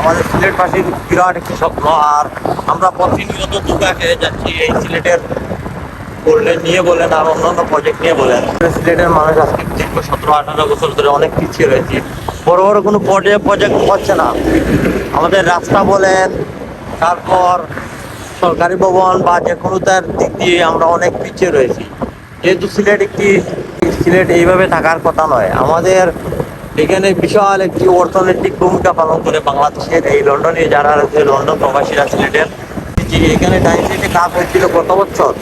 আমাদের সিলেট পাশের বিরাট একটি স্বপ্ন, আর আমরা প্রতিনিয়ত দুর্গা খেয়ে যাচ্ছি এই সিলেটের নিয়ে বলেন আর অন্যান্য প্রজেক্ট নিয়ে বলেন সিলেটের মানুষ আজকে দীর্ঘ সতেরো, আঠারো বছর ধরে অনেক পিছিয়ে রয়েছে। বড় বড় কোনো প্রজেক্ট হচ্ছে না। আমাদের রাস্তা বলেন, তারপর সরকারি ভবন বা যে কোনো তার দিক দিয়ে আমরা অনেক পিছিয়ে রয়েছি। যেহেতু সিলেট একটি, সিলেট এইভাবে থাকার কথা নয়, আমাদের এখানে বিশাল একটি অর্থনৈতিক ভূমিকা পালন করে বাংলাদেশের এই লন্ডনে যারা রয়েছে লন্ডন প্রবাসীরা সিলেটের যে এখানে ডাইন সাইডে কাজ হয়েছিল গত বছর।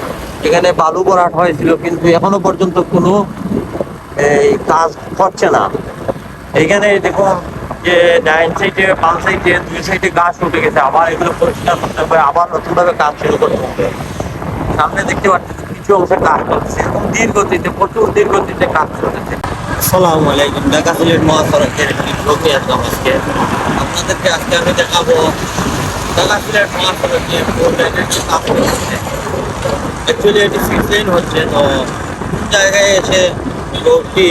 এখানে বালু ভরাট হয়েছিল, কিন্তু এখনও পর্যন্ত কোনো, এই, কাজ করছে না। এখানে দেখুন যে, ডাইন সাইডে, বাম সাইডে, দুই সাইডে গাছ উঠে গেছে। আবার এগুলো পরিষ্কার করতে হবে, আবার নতুনভাবে কাজ শুরু করতে হবে। সামনে দেখতে পাচ্ছেন, কিছু অংশে কাজ করছে এরকম ধীর গতিতে, প্রচুর ধীর গতিতে কাজ চলতেছে। আসসালামু আলাইকুম। ঢাকা সিলেট মহাসড়কের একটি ব্লকে আসলাম আজকে। আপনাদেরকে আজকে আমি দেখাবো ঢাকা সিলেট মহাসড়কে ফোর লাইনের যে কাজ হচ্ছে অ্যাকচুয়ালি এটি সিক্স লাইন হচ্ছে, তো জায়গায় এসে রোডটি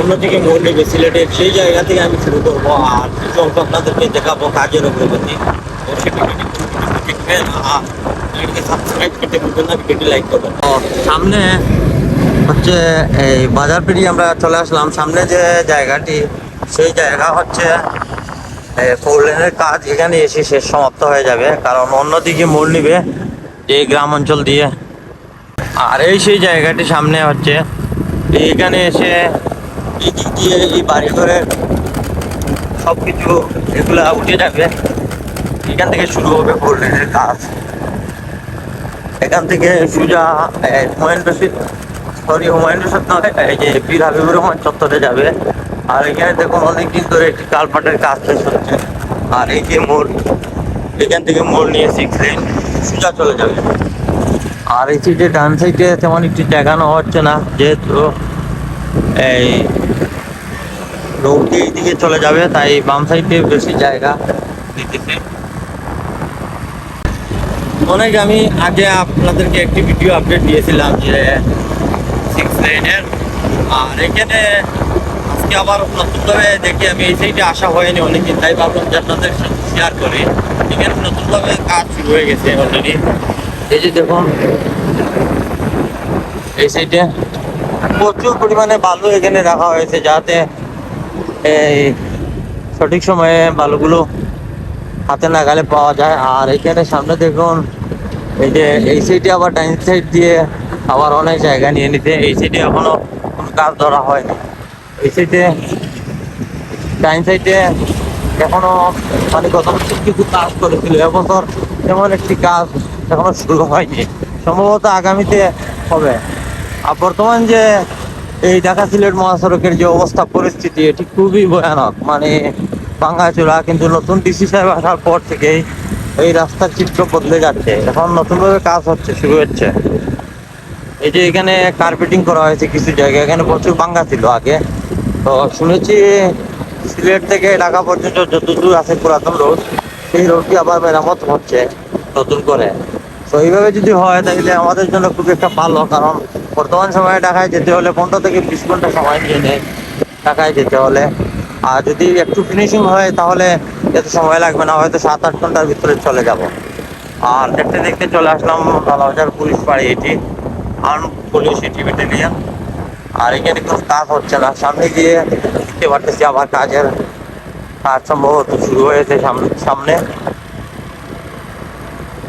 অন্যদিকে নেবে সিলেটের সেই জায়গা থেকে আমি শুরু করব। আর কিছু অংশ আপনাদেরকে দেখাবো কাজের অগ্রগতি। ভিডিওটি লাইক করবেন। সামনে হচ্ছে এই বাজার পেরিয়ে আমরা চলে আসলাম। সামনে যে জায়গাটি, সেই জায়গা হচ্ছে ফোর লেনের কাজ এখানে এসে শেষ সমাপ্ত হয়ে যাবে। কারণ অন্যদিকে মোড় নিবে এই গ্রাম অঞ্চল দিয়ে। আর এই সেই জায়গাটি সামনে হচ্ছে এইখানে এসে এই দিক দিয়ে এই বাড়িঘরের সব কিছু এগুলা উঠে যাবে। এখান থেকে শুরু হবে ফোর লেনের কাজ। এখান থেকে সুজা হুমায়ুন রশিদ সরি, হুমায়ুন এই যে বীর হাবিবুর রহমান চত্বরে যাবে। আর এখানে দেখুন অনেকদিন ধরে একটি কালপাটের কাজ শেষ হচ্ছে। আর এই যে মোড়, এখান থেকে মোড় নিয়ে সিক্স লেন সুজা চলে যাবে। আর এই ডান সাইডে তেমন একটি দেখানো হচ্ছে না, যেহেতু এই রোডটি এইদিকে চলে যাবে, তাই বাম সাইডে বেশি জায়গা দিতেছে। অনেক আমি আগে আপনাদেরকে একটি ভিডিও আপডেট দিয়েছিলাম যে আর এখানে আজকে আবার নতুনভাবে দেখি আমি এই সাইডে আসা হয়নি অনেকদিন, তাই ভাবলাম যে আপনাদের সাথে শেয়ার করি। এখানে নতুনভাবে কাজ শুরু হয়ে গেছে অলরেডি এই যে দেখুন, এই সাইডে প্রচুর পরিমাণে বালু এখানে রাখা হয়েছে যাতে এই সঠিক সময়ে বালুগুলো হাতে নাগালে পাওয়া যায়। আর এখানে সামনে দেখুন, এই যে এই সাইডে আবার ডাইন সাইড দিয়ে আবার অনেক জায়গা নিয়ে নিতে, এই সাইডে এখনও কোনো কাজ ধরা হয়নি। এই সাইডে ডাইন সাইডে এখনও মানে গত বছর কিছু কাজ করেছিল। এবছর তেমন একটি কাজ এখনও শুরু হয়নি। সম্ভবত আগামীতে হবে। আর বর্তমান যে এই ঢাকা সিলেট মহাসড়কের যে অবস্থা, পরিস্থিতি, এটি খুবই ভয়ানক। মানে ভাঙাচোরা, কিন্তু নতুন ডিসি সাহেব আসার পর থেকেই এই রাস্তার চিত্র বদলে যাচ্ছে। এখন নতুনভাবে কাজ হচ্ছে, শুরু হচ্ছে। এই যে এখানে কার্পেটিং করা হয়েছে কিছু জায়গায়, এখানে প্রচুর ভাঙ্গা ছিল আগে। তো শুনেছি সিলেট থেকে ঢাকা পর্যন্ত যতদূর আছে পুরাতন রোড, সেই রোডটি আবার মেরামত হচ্ছে নতুন করে। তো এইভাবে যদি হয়, তাহলে আমাদের জন্য খুব একটা ভালো, কারণ বর্তমান সময়ে ঢাকায় যেতে হলে পনেরো থেকে বিশ ঘণ্টা সময় নিয়ে নেয় ঢাকায় যেতে হলে। আর যদি একটু ফিনিশিং হয়, তাহলে এত সময় লাগবে না, হয়তো সাত আট ঘণ্টার ভিতরে চলে যাব। আর দেখতে দেখতে চলে আসলাম লালাবাজার পুলিশ পাড়ি এটি। আর্ম পুলিশ এটি ব্যাটালিয়ান আর এখানে কোনো কাজ হচ্ছে না। সামনে গিয়ে দেখতে পারতেছি আবার কাজের কাজ সম্ভবত শুরু হয়েছে সামনে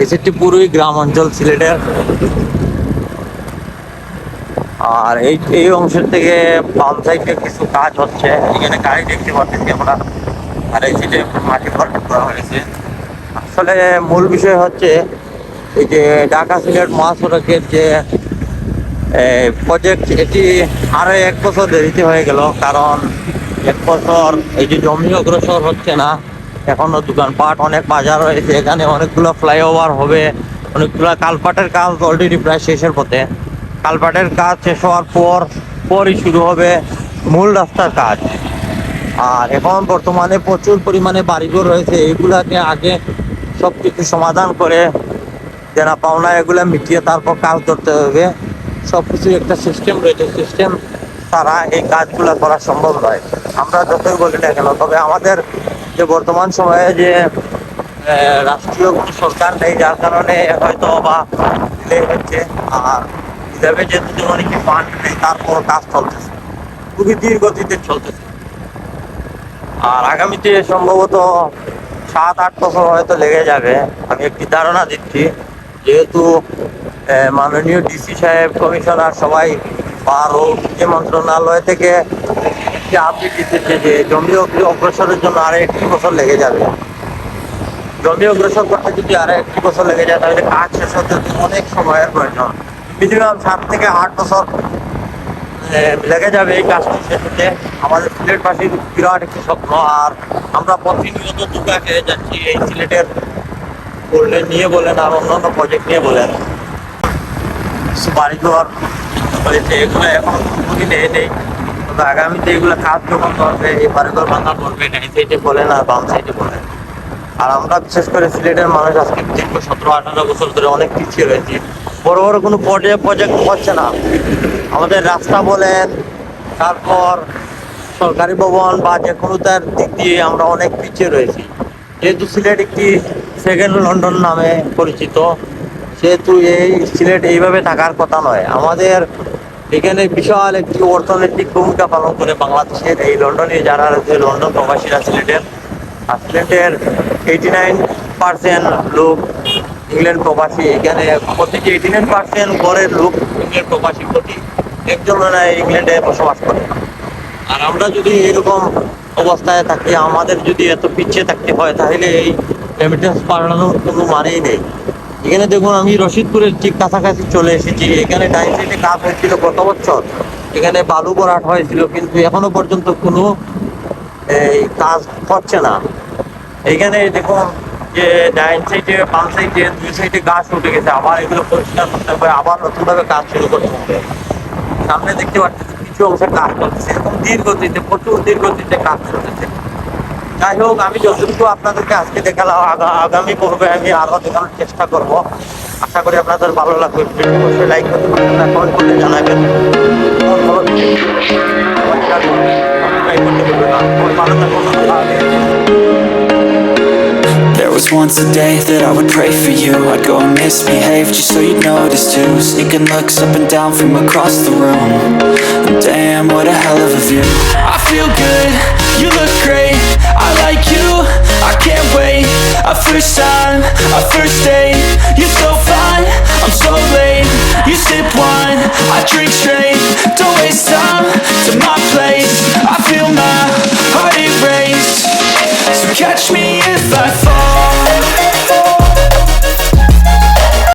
এসেটি পুরোই গ্রাম অঞ্চল সিলেটের। আর এই এই অংশের থেকে বাম সাইডে কিছু কাজ হচ্ছে। এখানে গাড়ি দেখতে পাচ্ছি আমরা। আর এই সাইডে মাটি করা হয়েছে। আসলে মূল বিষয় হচ্ছে এই যে ঢাকা সিলেট মহাসড়কের যে প্রজেক্ট এটি আরও এক বছর দেরিতে হয়ে গেল, কারণ এক বছর এই যে জমি অগ্রসর হচ্ছে না, এখনও দোকানপাট অনেক বাজার রয়েছে, এখানে অনেকগুলো ফ্লাইওভার হবে, অনেকগুলো কালপাটের কাজ অলরেডি প্রায় শেষের পথে। কালপাটের কাজ শেষ হওয়ার পর, পরই শুরু হবে মূল রাস্তার কাজ। আর এখন বর্তমানে প্রচুর পরিমাণে বাড়িঘর রয়েছে এইগুলাকে আগে সব কিছু সমাধান করে দেনা পাওনা এগুলো মিটিয়ে তারপর কাজ ধরতে হবে। সব কিছু একটা সিস্টেম রয়েছে। সিস্টেম ছাড়া এই কাজগুলো করা সম্ভব নয়। আমরা যতই বলি না কেন, তবে আমাদের যে বর্তমান সময়ে যে রাষ্ট্রীয় কোনো সরকার নেই, যার কারণে হয়তো বা delay হচ্ছে, আর হিসাবে যেহেতু অনেকে ফান্ড নেই তারপর কাজ চলতেছে। খুবই ধীর গতিতে চলতেছে। আর আগামীতে সম্ভবত সাত আট বছর হয়তো লেগে যাবে। আমি একটি ধারণা দিচ্ছি, যেহেতু মাননীয় ডিসি সাহেব, কমিশনার সবাই রোড যে মন্ত্রণালয় থেকে আপডেট দিতেছে যে জমি অগ্র- অগ্রসরের জন্য আরও একটি বছর লেগে যাবে। জমি অগ্রসর করতে যদি আরও একটি বছর লেগে যায়, তাহলে কাজ শেষ হতে অনেক সময়ের প্রয়োজন। মিনিমাম সাত থেকে আট বছর লেগে যাবে এই কাজটি শেষ হতে। আমাদের সিলেট পাশে বিরাট একটি স্বপ্ন, আর আমরা প্রতিনিয়ত দুর্গা খেয়ে যাচ্ছি এই সিলেটের গোল্ডেন নিয়ে বলেন আর অন্যান্য প্রজেক্ট নিয়ে বলেন বাড়িঘর হয়েছে এগুলো এখন পুরোপুরি নেই নেই তবে আগামীতে এগুলো কাজ যখন করবে, এই বাড়িঘর বাঁধা করবে, এই সাইডে বলেন আর বাম সাইডে বলেন আর আমরা বিশেষ করে সিলেটের মানুষ আজকে দীর্ঘ সতেরো, আঠারো বছর ধরে অনেক পিছিয়ে রয়েছি। বড় বড় কোনো প্রজেক্ট প্রজেক্ট হচ্ছে না। আমাদের রাস্তা বলেন, তারপর সরকারি ভবন বা যে কোনো তার দিক দিয়ে আমরা অনেক পিছিয়ে রয়েছি। যেহেতু সিলেট একটি সেকেন্ড লন্ডন নামে পরিচিত সেহেতু এই সিলেট এইভাবে থাকার কথা নয়, আমাদের এখানে বিশাল একটি অর্থনৈতিক ভূমিকা পালন করে বাংলাদেশের এই লন্ডনে যারা রয়েছে, লন্ডন প্রবাসীরা সিলেটের। আর সিলেটের এইটি নাইন পার্সেন্ট লোক ইংল্যান্ড প্রবাসী। এখানে প্রতিটি এইটি নাইন পার্সেন্ট গড়ের লোক ইংল্যান্ড প্রবাসী। প্রতি একজন ইংল্যান্ডে বসবাস করে। আর আমরা যদি এরকম অবস্থায় থাকি, আমাদের যদি এত পিছিয়ে থাকতে হয়, তাহলে এই রেমিটেন্স বাড়ানোর কোনো মানেই নেই। এখানে দেখুন, আমি রশিদপুরের ঠিক কাছাকাছি চলে এসেছি। এখানে ডাইন সাইডে হয়েছিল গত বছর। এখানে বালু ভরাট হয়েছিল, কিন্তু এখনও পর্যন্ত কোনো এই কাজ হচ্ছে না। এখানে দেখুন, যে ডাইন সাইডে, বাম সাইডে, দুই সাইডে গাছ উঠে গেছে। আবার এগুলো পরিষ্কার করতে হবে, আবার নতুনভাবে কাজ শুরু করতে হবে। সামনে দেখতে পাচ্ছি কিছু অংশে কাজ চলতেছে এরকম ধীর গতিতে প্রচুর ধীর গতিতে কাজ চলতেছে। যাই হোক আমি যতটুকু আপনাদেরকে আজকে দেখালাম আগা- আগামী পর্বে আমি আরো দেখানোর চেষ্টা করব আশা করি আপনাদের ভালো লাগবে ভিডিও অবশ্যই লাইক করতে পারবেন না কমেন্ট করে জানাবেন এবং ভালো video subscribe করবেন, subscribe করতে ভুলবেন না। সবাই ভালো থাকুন, আল্লাহ হাফেজ। There was once a day that I would pray for you I'd go and misbehave just so you'd notice too Sneaking looks up and down from across the room And damn, what a hell of a view I feel good, you look great. I like you, I can't wait. A first time, a first date. You're so